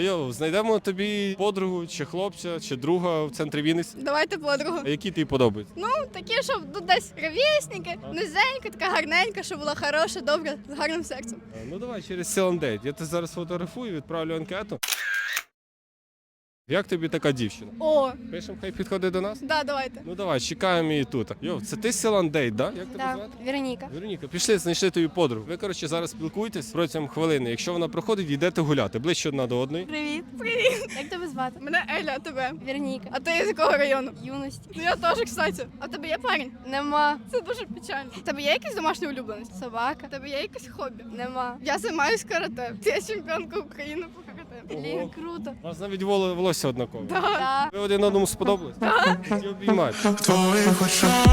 Йо, знайдемо тобі подругу, чи хлопця, чи друга в центрі Вінниці. Давайте подругу. А які тобі подобаються? Ну, такі, щоб ну, десь ревісники, низенька, така гарненька, щоб була хороша, добра, з гарним серцем. А, Ну давай через Селандейт. Я тебе зараз фотографую, відправлю анкету. Як тобі така дівчина? О, Пишемо, хай підходить до нас. да, давайте. Ну давай, чекаємо її тут. Йо, це ти Селандейт, да? Як тебе Да, звати? Вероніка. Вероніка, пішли, знайшли тобі подругу. Ви, коротше, зараз спілкуєтесь протягом хвилини. Якщо вона проходить, йдете гуляти ближче одна до одної. Привіт. Привіт. Як тебе звати? Мене Еля, а тебе. Вероніка. А ти з якого району? Юності. Ну я теж, кстати. А в тебе є парень? Нема. Це дуже печально. В тебе є якийсь домашній улюбленець? Собака. В тебе є якесь хобі? Нема. Я займаюсь карате. Я чемпіонка України по. Блін, круто. У вас навіть воло- волосся однакове. Да. Ви один одному сподобались? Так. обіймають. В твоїх очах